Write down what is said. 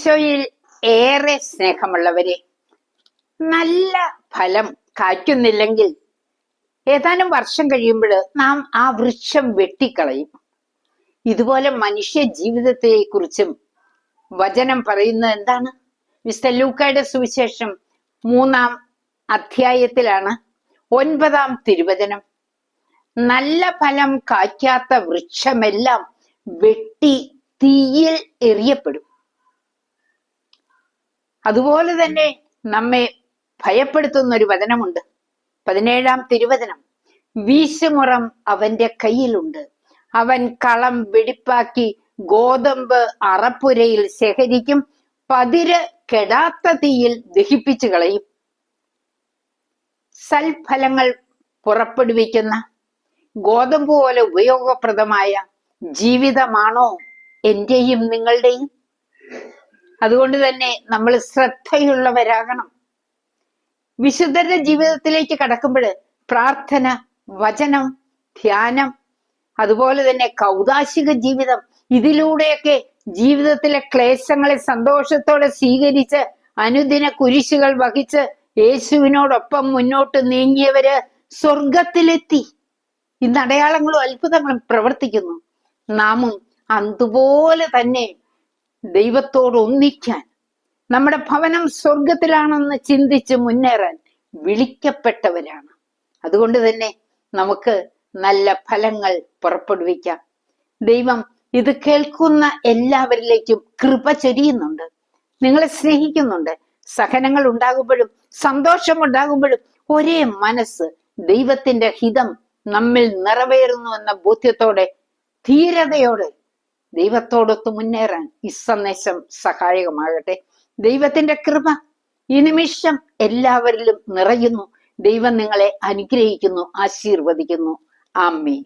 ഈശോയിൽ ഏറെ സ്നേഹമുള്ളവരെ നല്ല ഫലം കായ്ക്കുന്നില്ലെങ്കിൽ ഏതാനും വർഷം കഴിയുമ്പോൾ നാം ആ വൃക്ഷം വെട്ടിക്കളയും. ഇതുപോലെ മനുഷ്യ ജീവിതത്തെ കുറിച്ചും വചനം പറയുന്നത് എന്താണ്? മിസ്റ്റർ ലൂക്കയുടെ സുവിശേഷം മൂന്നാം അധ്യായത്തിലാണ് ഒൻപതാം തിരുവചനം. നല്ല ഫലം കായ്ക്കാത്ത വൃക്ഷമെല്ലാം വെട്ടി തീയിൽ എറിയപ്പെടും. അതുപോലെ തന്നെ നമ്മെ ഭയപ്പെടുത്തുന്ന ഒരു വചനമുണ്ട്. പതിനേഴാം തിരുവചനം. വീശുമുറം അവന്റെ കയ്യിലുണ്ട്. അവൻ കളം വെടിപ്പാക്കി ഗോതമ്പ് അറപ്പുരയിൽ ശേഖരിക്കും. പതിര് കെടാത്ത തീയിൽ ദഹിപ്പിച്ചു കളയും. സൽഫലങ്ങൾ പുറപ്പെടുവിക്കുന്ന ഗോതമ്പ് പോലെ ഉപയോഗപ്രദമായ ജീവിതമാണോ എന്റെയും നിങ്ങളുടെയും? അതുകൊണ്ട് തന്നെ നമ്മൾ ശ്രദ്ധയുള്ളവരാകണം. വിശുദ്ധരുടെ ജീവിതത്തിലേക്ക് കടക്കുമ്പോൾ പ്രാർത്ഥന വചനം ധ്യാനം അതുപോലെ തന്നെ കൗതാശിക ജീവിതം ഇതിലൂടെയൊക്കെ ജീവിതത്തിലെ ക്ലേശങ്ങളെ സന്തോഷത്തോടെ സ്വീകരിച്ച് അനുദിന കുരിശുകൾ വഹിച്ച് യേശുവിനോടൊപ്പം മുന്നോട്ട് നീങ്ങിയവര് സ്വർഗത്തിലെത്തി ഇന്ന് അടയാളങ്ങളും അത്ഭുതങ്ങളും പ്രവർത്തിക്കുന്നു. നാമും അതുപോലെ തന്നെ ദൈവത്തോട് ഒന്നിക്കാൻ. നമ്മുടെ ഭവനം സ്വർഗത്തിലാണെന്ന് ചിന്തിച്ച് മുന്നേറാൻ വിളിക്കപ്പെട്ടവരാണ്. അതുകൊണ്ട് തന്നെ നമുക്ക് നല്ല ഫലങ്ങൾ പുറപ്പെടുവിക്കാം. ദൈവം ഇത് കേൾക്കുന്ന എല്ലാവരിലേക്കും കൃപ ചൊരിയുന്നുണ്ട്. നിങ്ങളെ സ്നേഹിക്കുന്നുണ്ട്. സഹനങ്ങൾ ഉണ്ടാകുമ്പോഴും സന്തോഷം ഉണ്ടാകുമ്പോഴും ഒരേ മനസ്സ് ദൈവത്തിന്റെ ഹിതം നമ്മിൽ നിറവേറുന്നു എന്ന ബോധ്യത്തോടെ ധീരതയോടെ ദൈവത്തോടൊത്ത് മുന്നേറാൻ ഈ സന്ദേശം സഹായകമാകട്ടെ. ദൈവത്തിന്റെ കൃപ ഈ നിമിഷം എല്ലാവരിലും നിറയുന്നു. ദൈവം നിങ്ങളെ അനുഗ്രഹിക്കുന്നു ആശീർവദിക്കുന്നു. ആമീൻ.